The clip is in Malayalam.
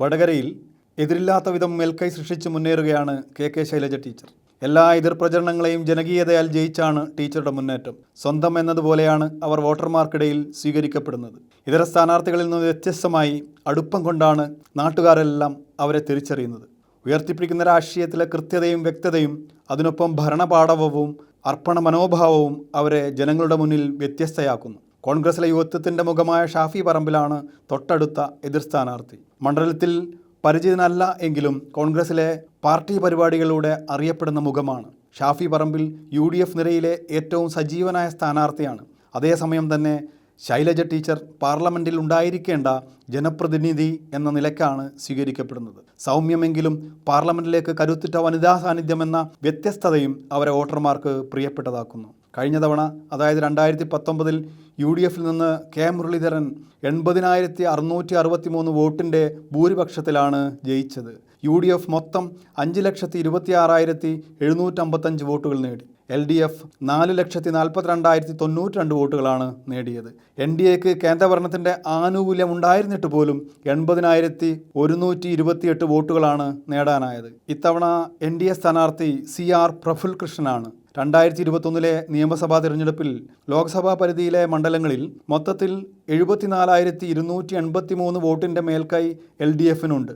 വടകരയിൽ എതിരില്ലാത്ത വിധം മേൽക്കൈ സൃഷ്ടിച്ച് മുന്നേറുകയാണ് കെ കെ ശൈലജ ടീച്ചർ. എല്ലാ എതിർ പ്രചരണങ്ങളെയും ജനകീയതയാൽ ജയിച്ചാണ് ടീച്ചറുടെ മുന്നേറ്റം. സ്വന്തം എന്നതുപോലെയാണ് അവർ വോട്ടർമാർക്കിടയിൽ സ്വീകരിക്കപ്പെടുന്നത്. ഇതര സ്ഥാനാർത്ഥികളിൽ നിന്ന് വ്യത്യസ്തമായി അടുപ്പം കൊണ്ടാണ് നാട്ടുകാരെല്ലാം അവരെ തിരിച്ചറിയുന്നത്. ഉയർത്തിപ്പിടിക്കുന്ന രാഷ്ട്രീയത്തിലെ കൃത്യതയും വ്യക്തതയും അതിനൊപ്പം ഭരണപാഠവും അർപ്പണ മനോഭാവവും അവരെ ജനങ്ങളുടെ മുന്നിൽ വ്യത്യസ്തയാക്കുന്നു. കോൺഗ്രസിലെ യുവത്വത്തിന്റെ മുഖമായ ഷാഫി പറമ്പിലാണ് തൊട്ടടുത്ത എതിർ സ്ഥാനാർത്ഥി. മണ്ഡലത്തിൽ പരിചിതനല്ല എങ്കിലും കോൺഗ്രസിലെ പാർട്ടി പരിപാടികളിലൂടെ അറിയപ്പെടുന്ന മുഖമാണ്. Shafi Parambil U D F നിരയിലെ ഏറ്റവും സജീവനായ സ്ഥാനാർത്ഥിയാണ്. അതേസമയം തന്നെ ശൈലജ ടീച്ചർ പാർലമെന്റിൽ ഉണ്ടായിരിക്കേണ്ട ജനപ്രതിനിധി എന്ന നിലയ്ക്കാണ് സ്വീകരിക്കപ്പെടുന്നത്. സൗമ്യമെങ്കിലും പാർലമെന്റിലേക്ക് കരുത്തുറ്റ വനിതാ സാന്നിധ്യം എന്ന വ്യത്യസ്തതയും അവരെ വോട്ടർമാർക്ക് പ്രിയപ്പെട്ടതാക്കുന്നു. കഴിഞ്ഞ തവണ അതായത് രണ്ടായിരത്തി പത്തൊമ്പതിൽ യു ഡി എഫിൽ നിന്ന് കെ മുരളീധരൻ എൺപതിനായിരത്തി അറുന്നൂറ്റി അറുപത്തി മൂന്ന് വോട്ടിന്റെ ഭൂരിപക്ഷത്തിലാണ് ജയിച്ചത്. യു ഡി എഫ് മൊത്തം അഞ്ച് ലക്ഷത്തി ഇരുപത്തി ആറായിരത്തി എഴുന്നൂറ്റമ്പത്തഞ്ച് വോട്ടുകൾ നേടി. എൽ ഡി എഫ് നാല് ലക്ഷത്തി നാൽപ്പത്തിരണ്ടായിരത്തി തൊണ്ണൂറ്റി രണ്ട് വോട്ടുകളാണ് നേടിയത്. എൻ ഡി എക്ക് കേന്ദ്രഭരണത്തിന്റെ ആനുകൂല്യം ഉണ്ടായിരുന്നിട്ട് പോലും എൺപതിനായിരത്തി ഒരുന്നൂറ്റി ഇരുപത്തിയെട്ട് വോട്ടുകളാണ് നേടാനായത്. ഇത്തവണ എൻ ഡി എ സ്ഥാനാർത്ഥി സി ആർ പ്രഫുൽ കൃഷ്ണനാണ് രണ്ടായിരത്തി ഇരുപത്തൊന്നിലെ നിയമസഭാ തിരഞ്ഞെടുപ്പിൽ ലോക്സഭാ പരിധിയിലെ മണ്ഡലങ്ങളിൽ മൊത്തത്തിൽ എഴുപത്തിനാലായിരത്തി ഇരുന്നൂറ്റി എൺപത്തി മൂന്ന് വോട്ടിന്റെ മേൽക്കൈ എൽ ഡി എഫിനുണ്ട്.